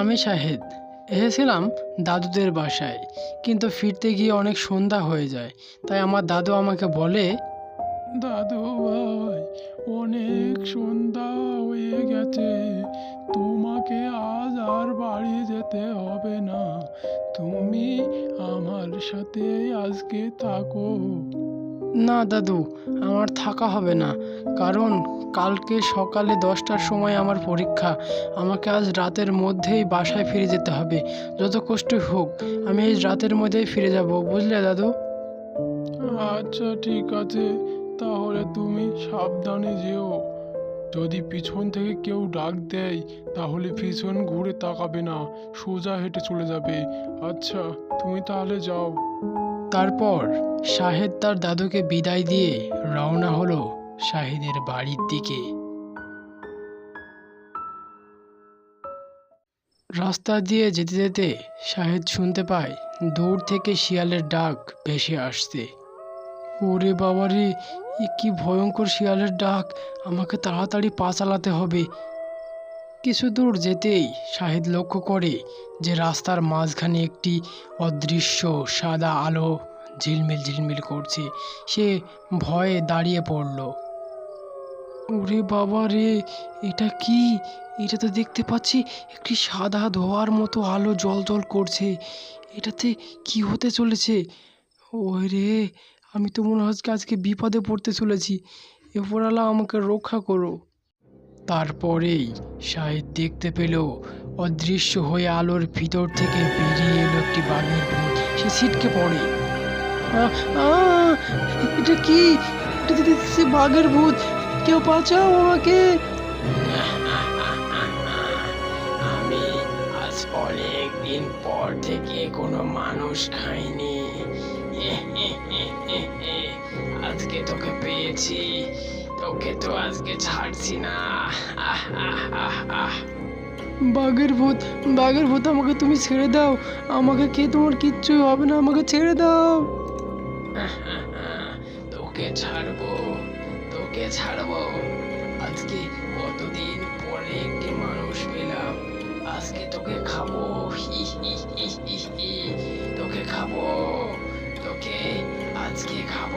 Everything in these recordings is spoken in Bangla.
আমি শাহেদ। এসেছিলাম দাদুদের বাসায়, কিন্তু ফিরতে গিয়ে অনেক সন্ধ্যা হয়ে যায়, তাই আমার দাদু আমাকে বলে, দাদু ভাই, অনেক সন্ধ্যা হয়ে গেছে, তোমাকে আজ আর বাড়ি যেতে হবে না। তুমি আমার সাথে আজকে থাকো। না দাদু, আমার থাকা হবে না। কারণ কালকে সকালে দশটার সময় আমার পরীক্ষা। আমাকে আজ রাতের মধ্যেই বাসায় ফিরে যেতে হবে। যত কষ্ট হোক, আমি এই রাতের মধ্যেই ফিরে যাব, বুঝলে দাদু? আচ্ছা ঠিক আছে। তাহলে তুমি সাবধানে যেও। যদি পিছন থেকে কেউ ডাক দেয়, তাহলে পিছন ঘুরে তাকাবে না, সোজা হেঁটে চলে যাবে। আচ্ছা তুমি তাহলে যাও। তারপর শাহেদ তার দাদুকে বিদায় দিয়ে রওনা হলো শাহিদের বাড়ির দিকে। রাস্তা দিয়ে যেতে যেতে শাহেদ শুনতে পায় দূর থেকে শিয়ালের ডাক ভেসে আসছে। ওরে বাবারে কি ভয়ঙ্কর শিয়ালের ডাক! আমাকে তাড়াতাড়ি পা চালাতে হবে। কিছু দূর যেতেই শাহেদ লক্ষ্য করে যে রাস্তার মাঝখানে একটি অদৃশ্য সাদা আলো ঝিলমিল ঝিলমিল করছে। সে ভয়ে দাঁড়িয়ে পড়ল। ওরে বাবা রে, এটা কি? এটা তো দেখতে পাচ্ছি একটি সাদা ধোয়ার মতো আলো জল জল করছে। এটাতে কি হতে চলেছে? ওই রে, আমি তো মনে হচ্ছে আজকে বিপদে পড়তে চলেছি। এরপরালা আমাকে রক্ষা করো। তারপরেই শাহেদ দেখতে পেল, অদৃশ্য হয়ে আলোর ভিতর থেকে বেরিয়ে এলো একটি বাঘের ভূত সে ছিটকে পড়ে। এটা কি? দেখছি বাঘের ভূত। কেউ বাঁচাও আমাকে। আমি আজ অনেক দিন পর থেকে কোনো মানুষ খাইনি। আজকে তোকে পেয়েছি। তোকে তো আজকে ছাড়ছি না। বাঘের ভূত বাঘের ভূত আমাকে তুমি ছেড়ে দাও। আমাকে কে তোমার কিচ্ছু হবে না? আমাকে ছেড়ে দাও। তোকে ছাড়বো তোকে ছাড়বো। আজকে কতদিন পরে একটি মানুষ পেলাম? আজকে তোকে খাব। হি হি হি হি হি। তোকে খাব তোকে আজকে খাব।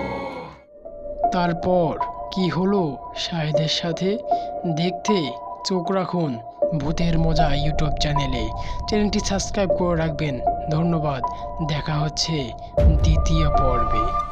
তারপর? কি হলো? সাহেদের সাথে দেখতে চোখ রাখুন ভূতের মজা ইউটিউব চ্যানেলে। চ্যানেলটি সাবস্ক্রাইব করে রাখবেন। ধন্যবাদ। দেখা হচ্ছে দ্বিতীয় পর্বে।